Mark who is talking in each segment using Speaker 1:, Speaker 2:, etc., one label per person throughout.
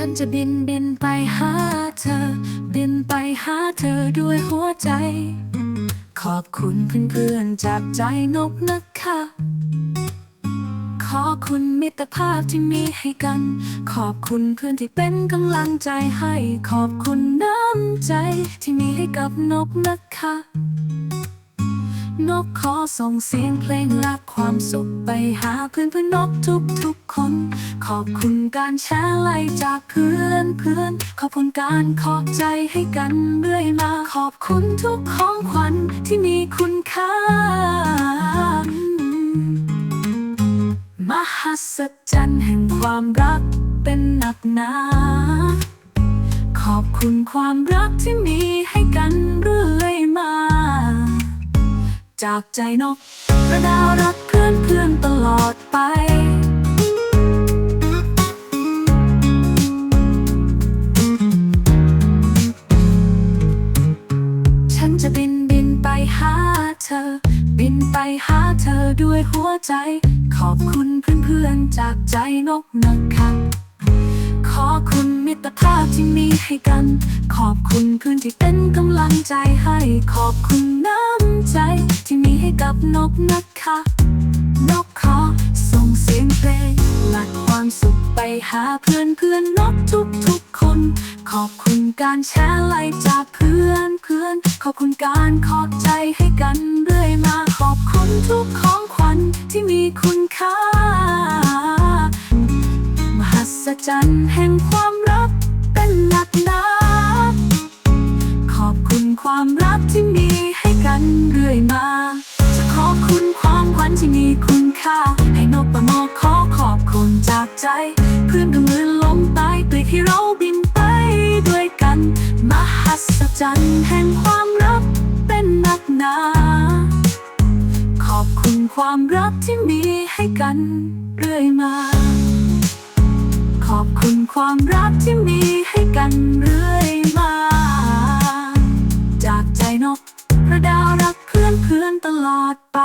Speaker 1: ันจะบินบินไปหาเธอ บินไปหาเธอด้วยหัวใจ ขอบคุณเพื่อนๆจากใจนกนะคะ ขอบคุณมิตรภาพที่มีให้กัน ขอบคุณเพื่อนที่เป็นกำลังใจให้ ขอบคุณน้ำใจที่มีให้กับนกนะคะ นกขอส่งเสียงเพลงและความสุขไปหาเพื่อนเพื่อนนกทุกทุกคน ขอบคุณการแชร์ไลค์จากเพื่อนเพื่อน ขอบคุณการขอบใจให้กันเรื่อยมาขอบคุณทุกของขวัญที่มีคุณค่ามหัศจรรย์แห่งความรักเป็นหนักหนาขอบคุณความรักที่มีให้กันเรื่อยมา จากใจนกกระดาวรักเพื่อนเพื่อนตลอดไปฉันจะบินบินไปหาเธอ บินไปหาเธอด้วยหัวใจ ขอบคุณเพื่อนๆจากใจนกนะคะ ตรภาพที่มีให้กัน ขอบคุณเพื่อนที่เป็นกำลังใจให้ ขอบคุณน้ำใจที่มีให้กับนกนะคะ นกขอส่งเสียงเพลงและความสุขไปหาเพื่อนเพื่อนนกทุกทุกคน ขอบคุณการแชร์ไลค์จากเพื่อนเพื่อน ขอบคุณการขอบใจให้กันเรื่อยมาขอบคุณทุกของขวัญที่มีคุณค่า มหัศจรรย์แห่งความรัก กหนาขอบคุณความรักที่มีให้กันเรื่อยมา จะขอบคุณความขวัญที่มีคุณค่า ให้นกประโมกขอขอบคุณจากใจ เพื่อนก็เหมือนลมตายตัวที่เราบินไปด้วยกัน มหัศจรรย์แห่งความรักเป็นนักหนา ขอบคุณความรักที่มีให้กันเรื่อยมา ขอบคุณความรักที่มีให้ กันเรื่อยมา จากใจนกพระดาวรักเพื่อนเพื่อนตลอดไป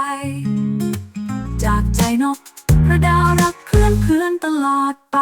Speaker 1: จากใจนกพระดาวรักเพื่อนเพื่อนตลอดไป